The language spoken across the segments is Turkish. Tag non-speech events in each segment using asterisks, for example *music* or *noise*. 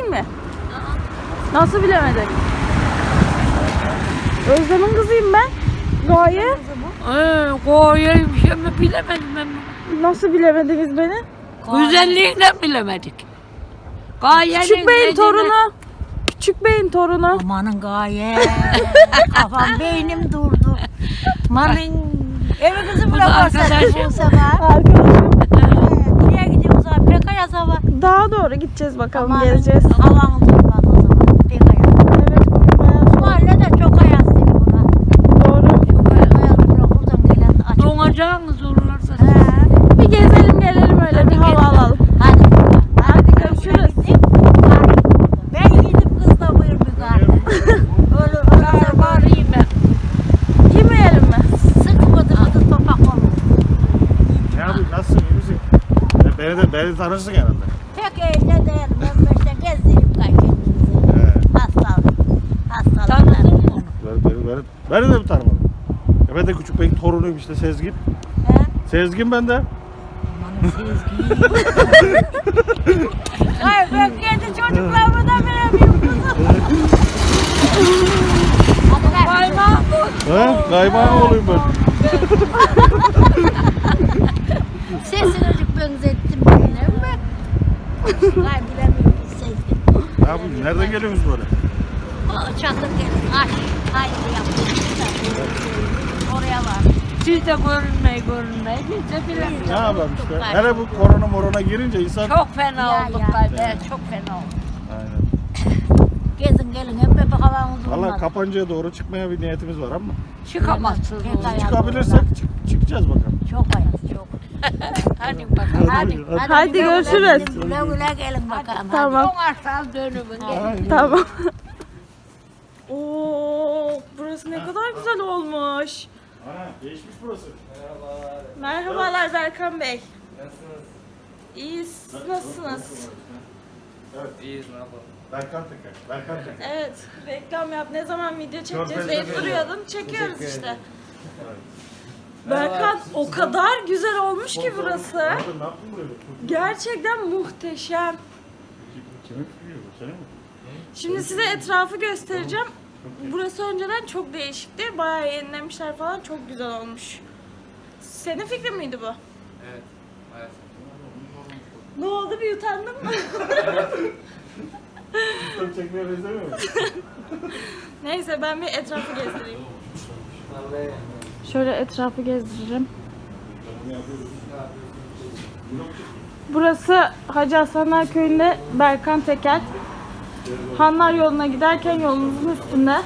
Bilemedin mi? Nasıl bilemedin? Özlem'in kızıyım ben. Gaye. Ee, Koyayım şey mi bilemedim ben. Nasıl bilemediniz beni? Güzelliğinden bilemedik. Gayenin Küçük Bey'in dediğine- torunu. Küçük Bey'in torunu. Amanın gaye. *laughs* Kafam beynim durdu. Manın evi kızı bile arkadaş. bu sefer. Pekaya sabah. Daha doğru gideceğiz bakalım Aman, geleceğiz. Havanız durmaz o zaman. Pekaya. Evet bugün bayağı Bu soğuk. mahalle de çok ayaz değil buna. Doğru. Çok ayaz. Buradan gelen açık. Donacağınız olursa. Bir gezelim gelelim öyle bir hava alalım. Hadi. Hadi görüşürüz. Ben gidip kızla buyur bir kar. Öyle öyle var. Bağırayım ben. Yemeyelim mi? Sık bıdı bıdı topak olur. Ne yapayım? Nasılsın? iyi misin? Ya Beni tanırsın herhalde. Pek evde değil. Ben işte gezdirip. He. Hastalık. Hastalık. Tanıdın mı onu? Beni, beni, beni, beni de mi tanımadın? Ya ben de küçük beyin torunuyum işte Sezgin. He? Sezgin ben de. Amanın Sezgi. Hayır *laughs* ben kendi çocuklarımı da bilemiyorum kızım. Kaymağı bu. Ha? Kaymağın olayım ben. Sesini benzettim böyle mi? Hayır bilemiyorum Sezgi. Ne yapayım? Nereden geliyorsunuz böyle? O Çakır gelin. Aş. Hayır yaptım. Oraya var. Siz de görünmeyi görünmeyi biz de Ne bilemiyoruz. yapalım işte. Hele bu korona morona girince insan... Çok fena Ya, olduk ya. galiba. Çok fena olduk. Aynen. Gezin gelin hep hep havanız Valla olmaz. kapancaya doğru çıkmaya bir niyetimiz var ama. Çıkamazsınız. Çıkabilirsek çık- çıkacağız bakalım. Çok ayaz çok. *laughs* Hadi bakalım. Hadi, Hadi güle görüşürüz. Güle güle gelin bakalım. Tamam. Son aşağı dönümün. Aynen. Tamam. *laughs* Oo, burası ne kadar güzel olmuş. Ana değişmiş burası. Merhabalar Berkan Bey. Nasılsınız? İyiyiz. Siz nasılsınız? İyiyiz ne yapalım. Berkan Teker. Berkan Teker. Evet. Reklam yap. Ne zaman video çekeceğiz deyip duruyordun. Çekiyoruz işte. Berkan o kadar güzel olmuş ki burası. Abi ne yaptın buraya? Gerçekten muhteşem. Kimin fikri bu? Senin mi? Şimdi size etrafı göstereceğim. Burası önceden çok değişikti. Bayağı yenilemişler falan. Çok güzel olmuş. Senin fikrin miydi bu? Evet. Ne oldu bir utandın mı? Tabii çekmeye benzemiyor mu? *laughs* Neyse ben bir etrafı gezdireyim. Vallahi Şöyle etrafı gezdiririm. Burası Hacı Hasanlar Köyü'nde Berkan Tekel. Hanlar yoluna giderken yolunuzun üstünde.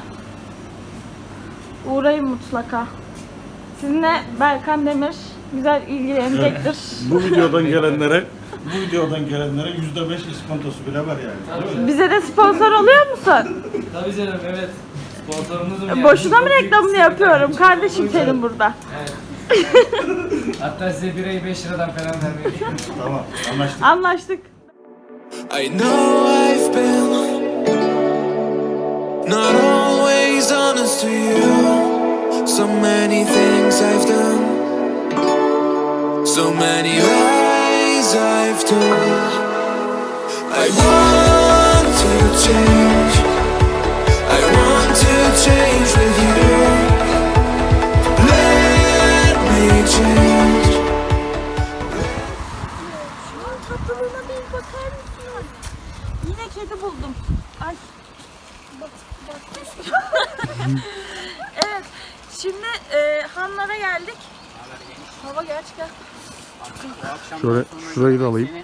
Uğrayın mutlaka. Sizinle Berkan Demir güzel ilgilenecektir. *laughs* Bu videodan gelenlere bu videodan gelenlere yüzde beş iskontosu bile var yani. Mi? Bize de sponsor oluyor musun? Tabii canım evet. Sponsorumuzum ya. Boşuna mı reklamını yapıyorum? Kardeşim senin burada. Hatta size birayı 5 liradan falan vermeyi *laughs* Tamam anlaştık. Anlaştık. I know I've been not always honest to you. So many things I've done, so many lies I've told. I want to change, *laughs* evet. Şimdi e, Hanlara geldik. Hava gerçekten. Şöyle şurayı da alayım. *laughs*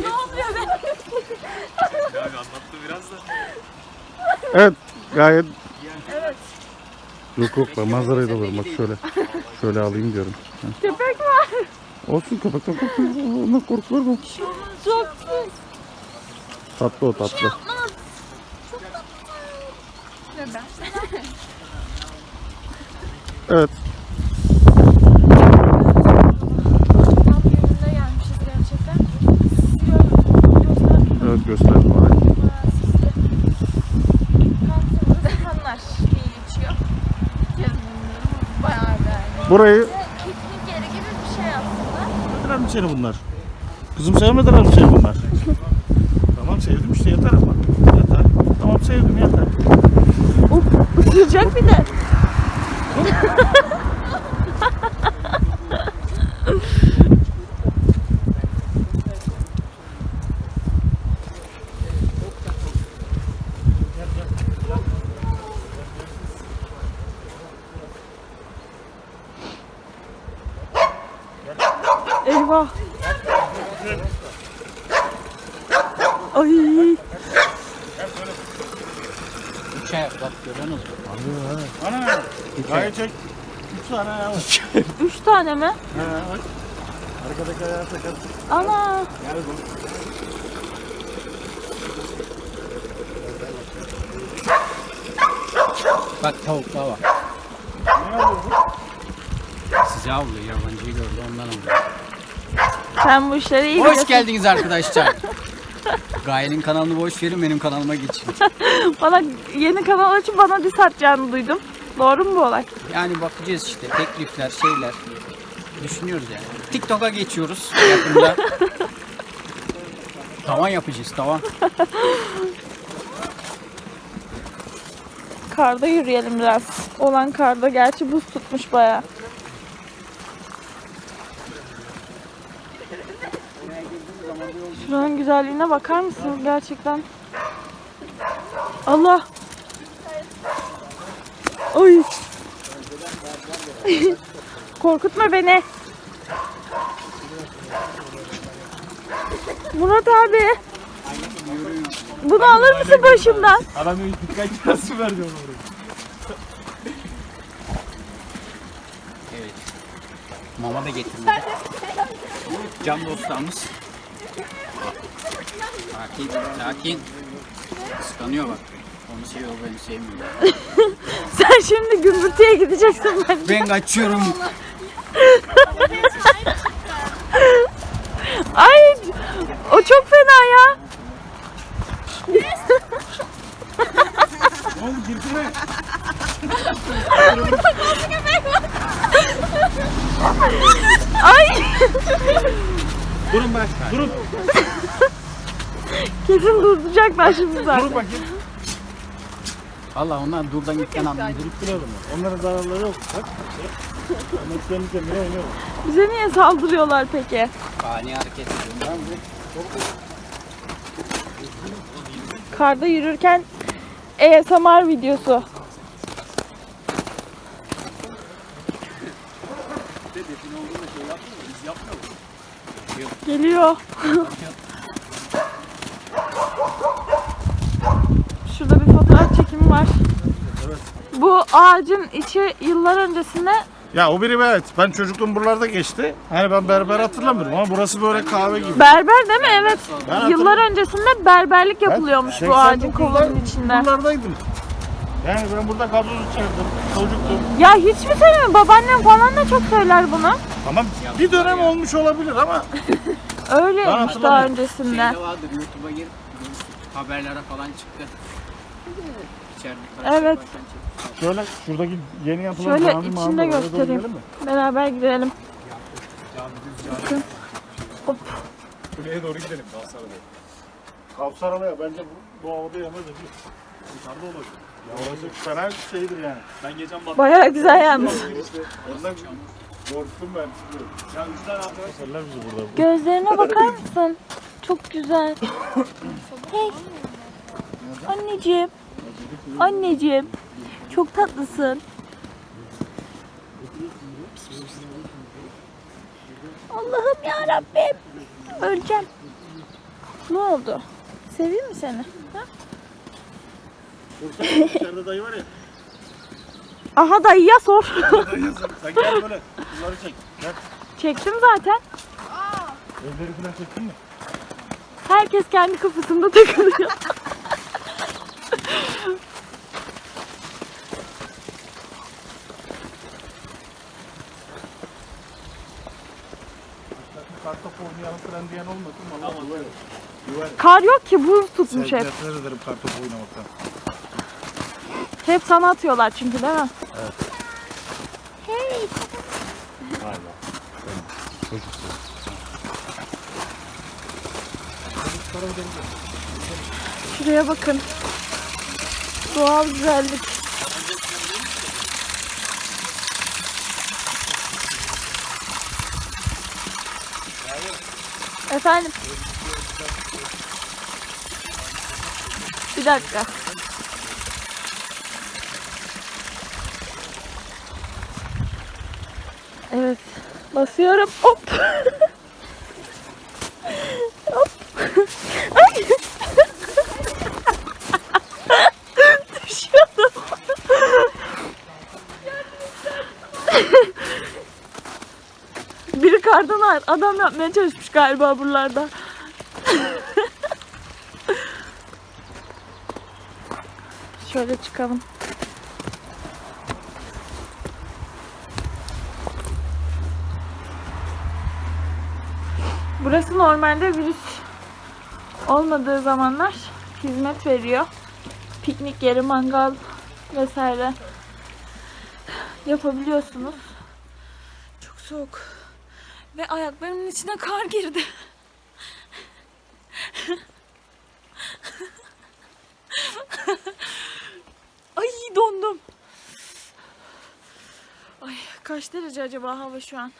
ne oluyor be? Evet gayet Evet. yok yok ben manzarayı da alırım bak şöyle. Şöyle alayım diyorum. Köpek var. Olsun köpekten korkuyor. Ondan korkulur mu? Çok Tatlı o tatlı. yapmaz. Çok tatlı. Neden? Evet. Tam yönünde gelmişiz gerçekten. Sizi gör- göster- Evet gösterdim orayı. Bayağı sisli. Kampımızda Hanlar diye geçiyor. Bayağı beğendim. Burayı Piknik yeri gibi bir şey aslında. götürelim seni bunlar. Kızım sevmediler mi seni bunlar? *laughs* tamam sevdim işte yeter ama. Yeter. Tamam sevdim yeter. Isıracak bir de. Eyvah. Ay. Ayak bak görüyorsunuz mu? Ana. Gayet çek. Üç tane ayağı var. *laughs* Üç tane mi? Ha, bak. Arkadaki ayağı takar. Ana. Gel bu. Bak tavuklar var. Ne yapıyor bu? Sizi avlıyor yabancıyı gördü ondan avlıyor. Sen bu işleri iyi Hoş biliyorsun. geldiniz arkadaşlar. Gaye'nin kanalını boş verin benim kanalıma geçin. *laughs* Bana yeni kanal açıp bana diss atacağını duydum. Doğru mu bu olay? Yani bakacağız işte teklifler şeyler. Düşünüyoruz yani. TikTok'a geçiyoruz yakında. *laughs* tavan yapacağız tavan. Karda yürüyelim biraz. Olan karda gerçi buz tutmuş baya. Şuranın güzelliğine bakar mısınız gerçekten? Allah! Oy! *laughs* Korkutma beni. Murat abi. Bunu alır mısın başımdan? Adam dikkat kirası verdi onu. Evet. Mama da getirmedi. Can dostlarımız. Sakin, sakin. Kıskanıyor bak. Onu seviyor, beni sevmiyor. *laughs* Sen şimdi gümbürtüye gideceksin bence. Ben kaçıyorum. *laughs* Ay o çok fena ya. Oldu girsene. Ay Durun bak. Durun. Kesin durduracaklar şimdi zaten. Durun bakayım. Valla onlar durdan gitten anladım. Duralım. Onların zararları yok. Bak. Ama kendi kendine oynuyor. Bize niye saldırıyorlar peki? Ani hareket ediyorum. Karda yürürken ASMR videosu. Geliyor. *laughs* Şurada bir fotoğraf çekimi var. Bu ağacın içi yıllar öncesinde Ya o biri evet. Ben çocukluğum buralarda geçti. Hani ben berber hatırlamıyorum ama burası böyle kahve gibi. berber değil mi? Evet. Ben Yıllar öncesinde berberlik yapılıyormuş bu ağacın 89'lar kovanın içinde. Buralardaydım. Yani ben burada gazoz içerdim. Çocuktum. Ya hiç mi söylemiyor? Babaannem falan da çok söyler bunu. Tamam bir dönem olmuş olabilir ama *laughs* Öyleymiş daha hatırlamıyorum. öncesinde. Şeyde vardır YouTube'a gir. görürsün. Haberlere falan çıktı. İçeride Evet. Şöyle şuradaki yeni yapılan Şöyle cami içinde doğru göstereyim. gidelim mi? Beraber gidelim. Bakın. Hop. Kuleye doğru gidelim Kavsara'da. Kavsara'da bence bu, bu havada yemez de Dışarıda olur. Ya orası fena bir şeydir yani. Ben geçen bak. Bayağı güzel yalnız. Ondan korktum ben. Ya üç tane arkadaş. Bizi burada. Gözlerine bakar mısın? Çok güzel. Hey. Anneciğim. Anneciğim. Çok tatlısın. Allah'ım ya Rabbim. Öleceğim. Ne oldu? Seveyim mi seni? Ha? Dayı var ya. *laughs* Aha dayıya sor. Dayı yazın. Sen gel böyle. Bunları çek. Gel. Çektim zaten. Evleri falan çektin mi? Herkes kendi kafasında takılıyor. *laughs* Kartopu oynayalım falan diyen olmasın. Valla güven. Güven. Kar yok ki buz tutmuş Sen hep. nefret ederim kartopu oynamaktan. Hep sana atıyorlar çünkü değil mi? Vay be. Şuraya bakın. Doğal güzellik. Efendim? Bir dakika. Evet. Basıyorum. Hop. *laughs* Ay. Düşüyordum. Biri kardan adam yapmaya çalışmış galiba buralarda. *laughs* Şöyle çıkalım. Burası normalde virüs olmadığı zamanlar hizmet veriyor. Piknik yeri, mangal vesaire yapabiliyorsunuz. Çok soğuk. Ve ayaklarımın içine kar girdi. Ay dondum. Ay kaç derece acaba hava şu an?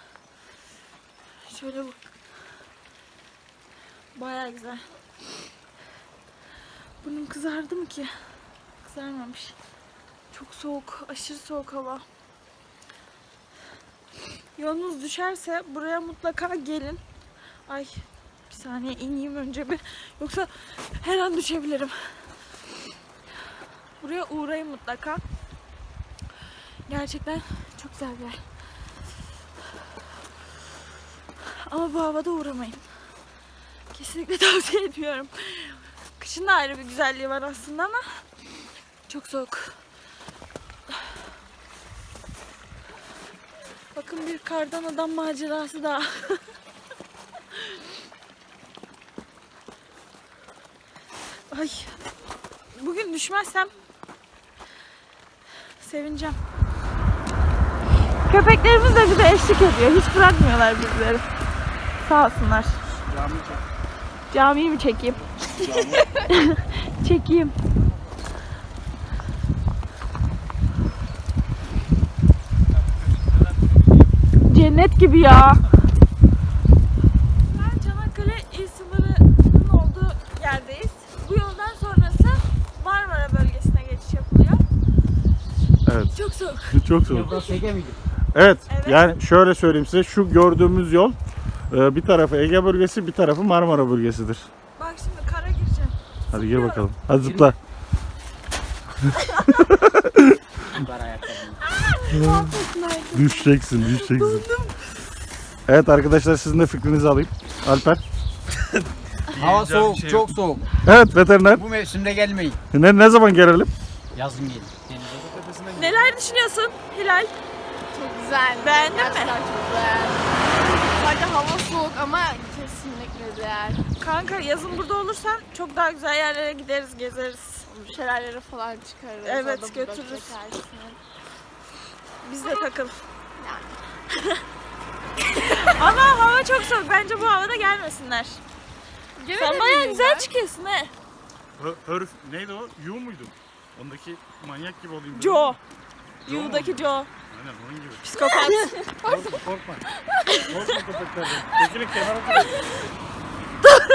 Şöyle bak. Baya güzel. Burnum kızardı mı ki? Kızarmamış. Çok soğuk, aşırı soğuk hava. Yolunuz düşerse buraya mutlaka gelin. Ay bir saniye ineyim önce bir. Yoksa her an düşebilirim. Buraya uğrayın mutlaka. Gerçekten çok güzel bir yer. Ama bu havada uğramayın. Kesinlikle *laughs* tavsiye etmiyorum. Kışın da ayrı bir güzelliği var aslında ama çok soğuk. Bakın bir kardan adam macerası daha. *laughs* Ay. Bugün düşmezsem sevineceğim. Köpeklerimiz de bize eşlik ediyor. Hiç bırakmıyorlar bizleri. Sağ olsunlar. Camiyi mi çekeyim? *laughs* çekeyim. Cennet gibi ya. Ben Çanakkale il sınırının olduğu yerdeyiz. Bu yoldan sonrası Marmara bölgesine geçiş yapılıyor. Evet. Çok soğuk. Çok soğuk. Evet, Evet. yani şöyle söyleyeyim size şu gördüğümüz yol e, bir tarafı Ege bölgesi bir tarafı Marmara bölgesidir. Bak şimdi kara gireceğim. Hadi gel bakalım. Hadi zıpla. Ayakkabı. Düşeceksin, düşeceksin. Evet arkadaşlar sizin de fikrinizi alayım. Alper. *laughs* Hava soğuk, çok soğuk. Evet veteriner. Bu mevsimde gelmeyin. Ne, ne zaman gelelim? Yazın gelin. Neler düşünüyorsun Hilal? Çok güzel. Beğendin mi? Gerçekten çok güzel. Sadece hava soğuk ama kesinlikle değer. Kanka yazın burada olursan çok daha güzel yerlere gideriz, gezeriz. Şelalelere falan çıkarız. Evet, orada burada götürürüz. çekersin. Biz de takıl. Yani. *laughs* Ama hava çok soğuk. Bence bu havada gelmesinler. Sen bayağı güzel çıkıyorsun he. Hörf neydi o? Yu muydu? Ondaki manyak gibi olayım. Joe. Yu'daki Joe. Aynen onun gibi. Psikopat. *laughs* Korkma, korkma. Korkma köpeklerden. Çekilin kenara koyun.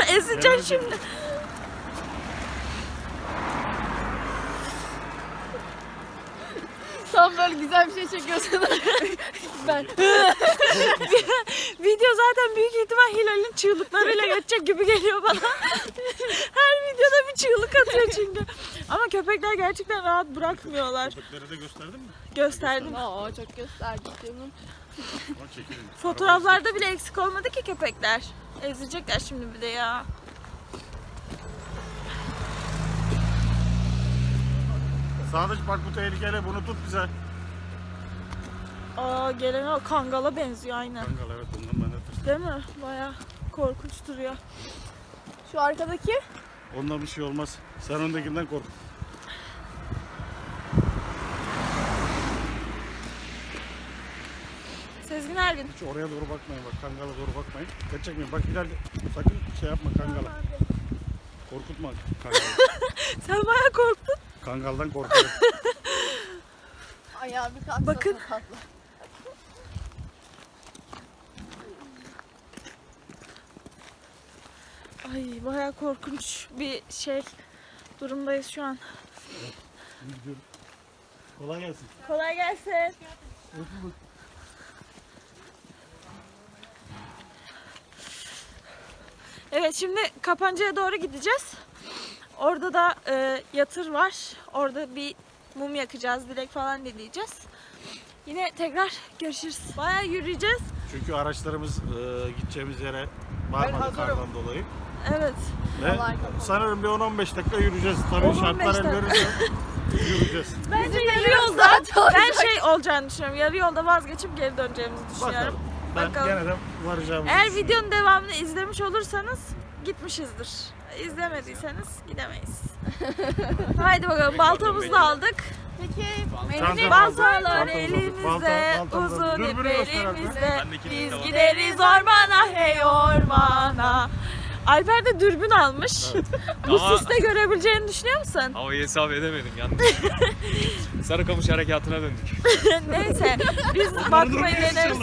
*laughs* Ezeceksin şimdi. Tam böyle güzel bir şey çekiyorsun. *laughs* ben. *laughs* Video zaten büyük ihtimal Hilal'in çığlıklarıyla geçecek gibi geliyor bana. Her videoda bir çığlık atıyor çünkü. Ama köpekler gerçekten rahat bırakmıyorlar. Köpekleri de gösterdin mi? Gösterdim. Oo çok gösterdik canım. Ama. Fotoğraflarda bile eksik olmadı ki köpekler. Ezecekler şimdi bir de ya. Sadıç bak bu tehlikeli bunu tut bize. Aa gelen o kangala benziyor aynen. Kangal evet ondan ben de tırsıyorum. Değil mi? Baya korkunç duruyor. Şu arkadaki Ondan bir şey olmaz. Sen öndekinden kork. Sezgin Ergin. Hiç oraya doğru bakmayın bak. Kangala doğru bakmayın. Mıyım? Bak ileride. Sakın şey yapma kangala. Korkutma *laughs* kangal. Sen bayağı korktun. Kangaldan korkuyorum. *laughs* Ayağı bir kalksa Bakın. Ay bayağı korkunç bir şey durumdayız şu an. Kolay gelsin. Kolay gelsin. Evet şimdi Kapanca'ya doğru gideceğiz. Orada da e, yatır var. Orada bir mum yakacağız, dilek falan dileyeceğiz. Yine tekrar görüşürüz. Bayağı yürüyeceğiz. Çünkü araçlarımız e, gideceğimiz yere varmadı kardan dolayı. Evet. Ve sanırım bir 10-15 dakika yürüyeceğiz. Tabii 10-15 şartlar el dakika. verirse *laughs* yürüyeceğiz. Bence yarı yolda ben şey olacağını düşünüyorum. Yarı yolda vazgeçip geri döneceğimizi düşünüyorum. Bakalım. Ben Bakalım. gene de varacağımızı Eğer düşünüyorum. videonun devamını izlemiş olursanız gitmişizdir. İzlemediyseniz gidemeyiz. *laughs* Haydi bakalım baltamızı da aldık. Peki Baltalar elimizde, uzun ip elimizde. Biz gideriz ormana hey ormana. Alper de dürbün almış. *laughs* Bu Ama- siste görebileceğini düşünüyor musun? Havayı hesap edemedim yanlış. *laughs* Sarıkamış harekatına döndük. Neyse biz bakmayı deneriz.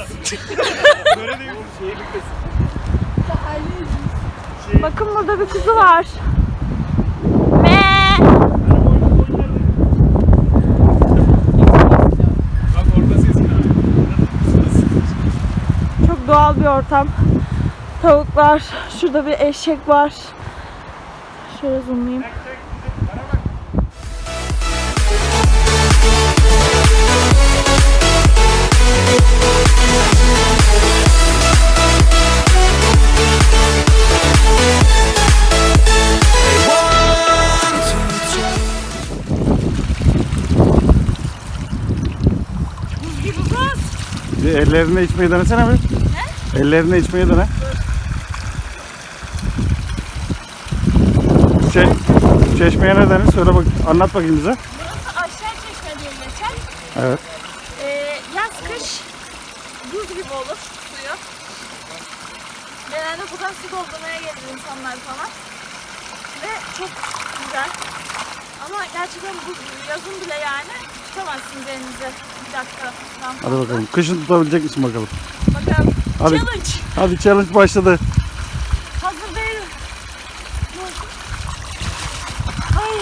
Böyle değil mi? Şeyi. Bakın burada bir kuzu var. Me. Çok doğal bir ortam. Tavuklar, şurada bir eşek var. Şöyle zoomlayayım. Ellerine içmeyi denesene bir. Ellerine içmeyi dene. Çe çeşmeye ne denir? Söyle bak, anlat bakayım bize. Burası aşağı çeşme diye geçer. Evet. Ee, yaz kış buz gibi olur suyu. Genelde buradan su doldurmaya gelir insanlar falan. Ve çok güzel. Ama gerçekten buz gibi. Yazın bile yani tutamazsınız elinize dakika. Hadi bakalım. Kışın tutabilecek misin bakalım? Bakalım. Hadi. Challenge. Hadi challenge başladı. Hazır değilim. Ay.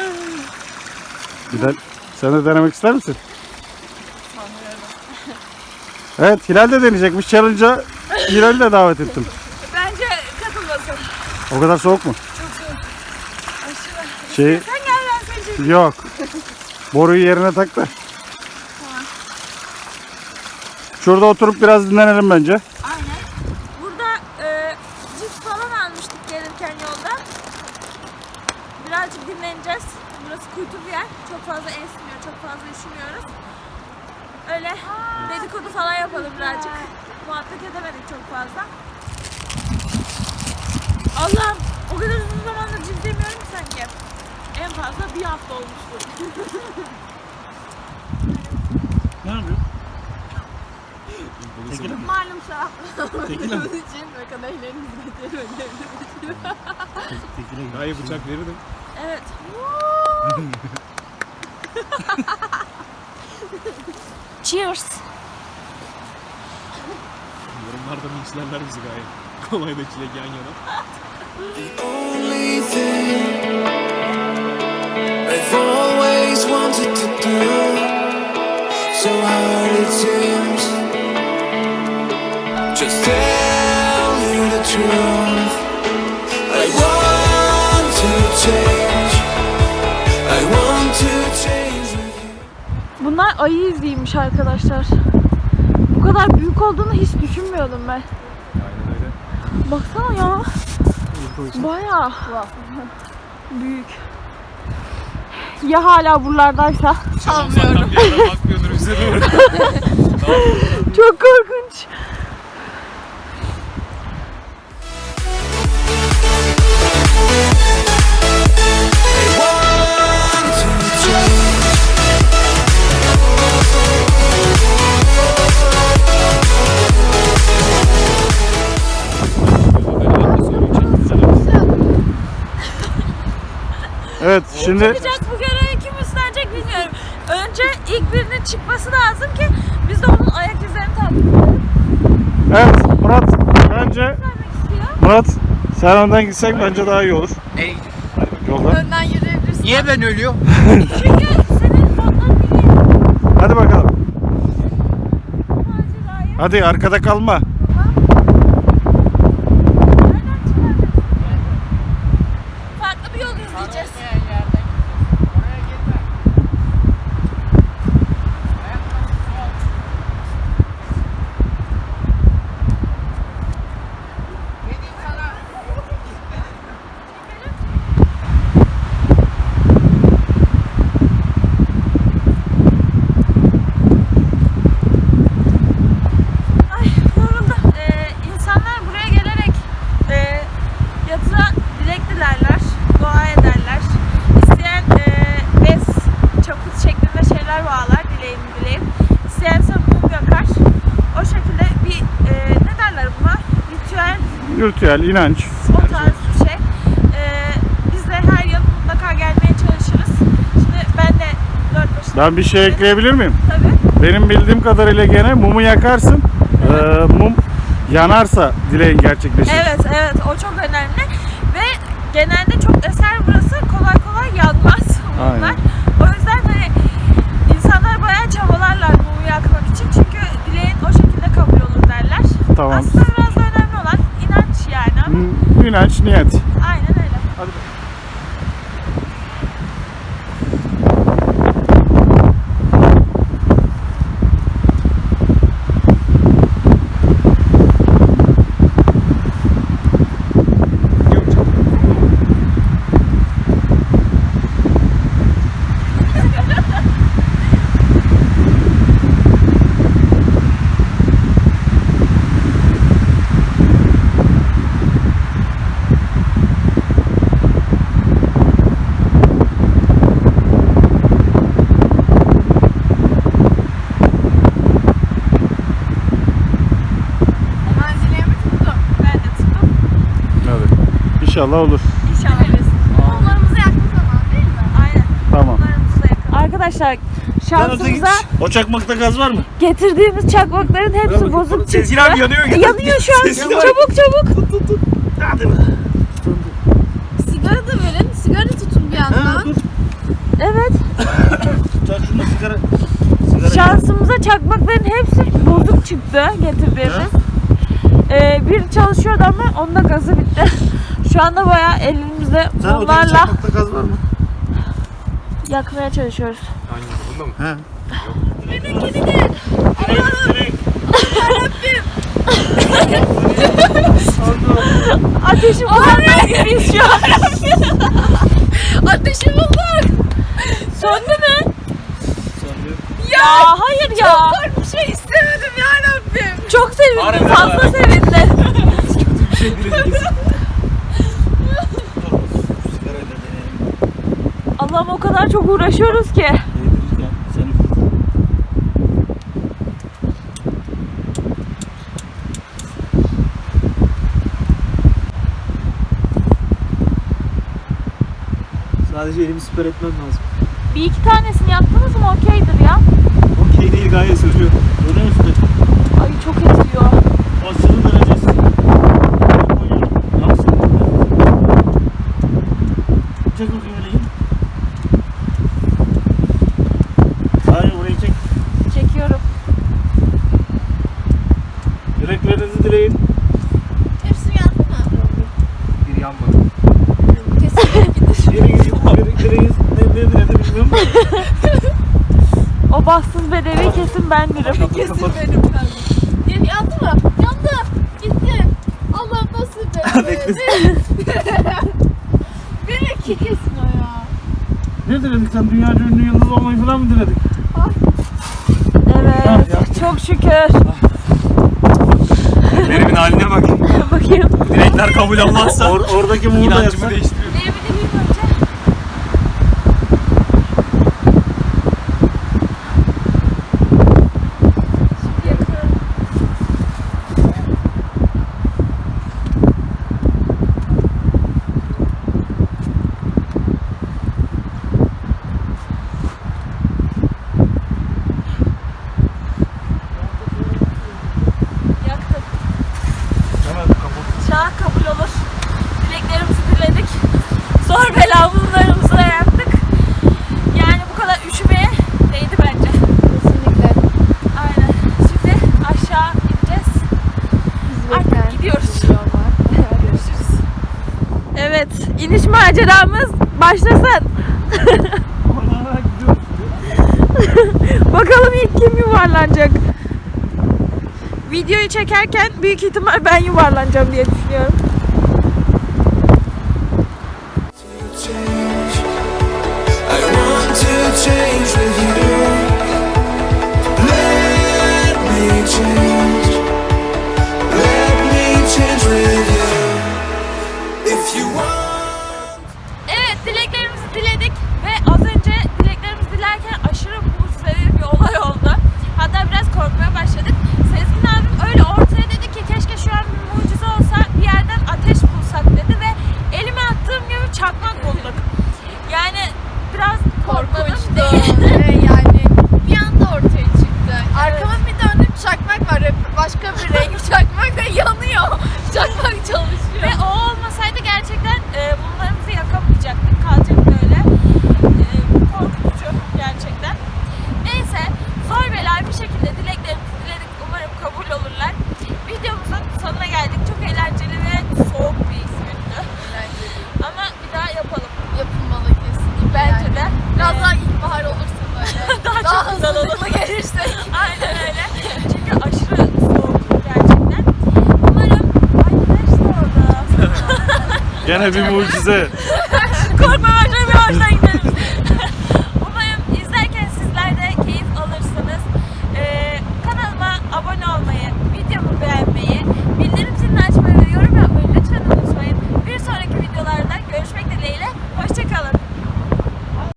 Ay. De sen de denemek ister misin? *laughs* Evet Hilal de deneyecekmiş. Challenge'a Hilal'i de davet ettim. Bence katılmasın. O kadar soğuk mu? Aşırı. Şey Sen gel ben seni çekeyim. Yok. Boruyu yerine tak da. Şurada oturup biraz dinlenelim bence. Aynen. Burada e, cips falan almıştık gelirken yolda. Birazcık dinleneceğiz. Burası kuytu bir yer. Çok fazla esmiyor, çok fazla üşümüyoruz. Öyle dedikodu falan yapalım birazcık. Muhabbet edemedik çok fazla. Allah'ım o kadar uzun zamandır cips yemiyorum ki sanki. En fazla bir hafta olmuştur. Ne yapıyor? malum şarap Tekile mi? için ve kadehlerin hizmetleri önemli. Daha iyi bıçak verirdim. Evet. *laughs* Cheers. Yorumlarda linçlerler bizi gayet. Kolay da çilek yan yana. only thing always wanted to do. So hard it seems. Just tell you the truth. I want to change. I want to change with you. Bunlar ayı iziymiş arkadaşlar. Bu kadar büyük olduğunu hiç düşünmüyordum ben. Aynen öyle. Baksana ya. Bayağı büyük ya hala buralardaysa. Sanmıyorum. Bakmıyordur bize böyle. Çok korkunç. Evet şimdi ilk birinin çıkması lazım ki biz de onun ayak izlerini takip edelim. evet Murat bence. Murat sen önden gitsek bence daha iyi olur. Ey, Yolda. Önden yürüyebilirsin. niye ben ölüyorum? *laughs* Çünkü senin botların biliyor. Hadi bakalım. Hadi arkada kalma. nereden çıkaracaksın? Farklı bir yol izleyeceğiz. Ay yoruldum. Ee, insanlar buraya gelerek e, yatıra dilek dilerler, dua ederler. İsteyen e, bez, çaput şeklinde şeyler bağlar dileğim dileğim. İsteyense mum yakar. O şekilde bir e, ne derler buna? Ritüel inanç. o tarz bir şey. Ee, biz de her yıl mutlaka gelmeye çalışırız. Şimdi ben de dört başında... Ben bir şey ekleyebilir miyim? Tabii. Benim bildiğim kadarıyla gene mumu yakarsın. Ee, mum yanarsa dileğin gerçekleşir. Evet evet o çok önemli ve genelde çok eser burası kolay kolay yanmaz *laughs* mumlar. Aynen. O yüzden hani insanlar bayağı çabalarlar mumu yakmak için çünkü dileğin o şekilde kabul olur derler. Tamam. Aslında biraz da önemli olan inanç yani ama Hmm, İnanç, niyet. aynen öyle. Hadi. Ben dileğimi tuttum. Ben de tuttum. Evet. İnşallah olur. İnşallah. Mumlarımızı yaktık zaman değil mi? Aynen. Tamam. Mumlarımızı yakın. Arkadaşlar şansımıza O çakmakta gaz var mı? getirdiğimiz çakmakların hepsi bozuk çıktı. Sezgin abi yanıyor. Yanıyor şu an. çabuk çabuk. Sigara da verin. Sigara tutun bir yandan. Evet. Çak şunu sigara. Şansımıza çakmakların hepsi bozuk çıktı getirdiğimiz. Ee, bir çalışıyordu ama onda gazı bitti. Şu anda bayağı elimizde onlarla çakmakta gaz var mı? yakmaya çalışıyoruz. Hangi? Bunda mı? He. Ateşi bulan biz şu an. Ateşi bulduk. Söndü mü? Ya hayır ya. Çok bir şey istemedim ya Rabbim. Çok sevindim. Harbiden Fazla sevindim. Bir şey. Allah'ım o kadar çok uğraşıyoruz ki. Sadece elimi süper etmem lazım. Bir iki tanesini yaptınız mı okeydir ya. Okey değil gayet sürüyor. Mi süper? Ay çok esiyor. Aşırı derecesi. Nasıl? Çek bakayım öyle. Hayır burayı çek. Çekiyorum. Dileklerinizi dileyin. Hepsini yaktın mı? Bir yanmadı. Kesin Biri biri dileğiniz ne, ne diledi bilmiyorum. O bahtsız bedevi kesin bendirim. Kesin benim kalbim. Ya, yandı mı? Yandı. Gitti. Allah nasip *laughs* et. *laughs* Bir iki kesin o ya. Ne diledik sen dünyaca ünlü yıldız olmayı falan mı diledik? Evet. Çok şükür. Elimin haline bak. *laughs* Bakayım. Dilekler kabul olmazsa Or, oradaki muğda inancımı yapsak. değiştiriyorum. maceramız başlasın. *laughs* Bakalım ilk kim yuvarlanacak. Videoyu çekerken büyük ihtimal ben yuvarlanacağım diye düşünüyorum. Yani bir mucize.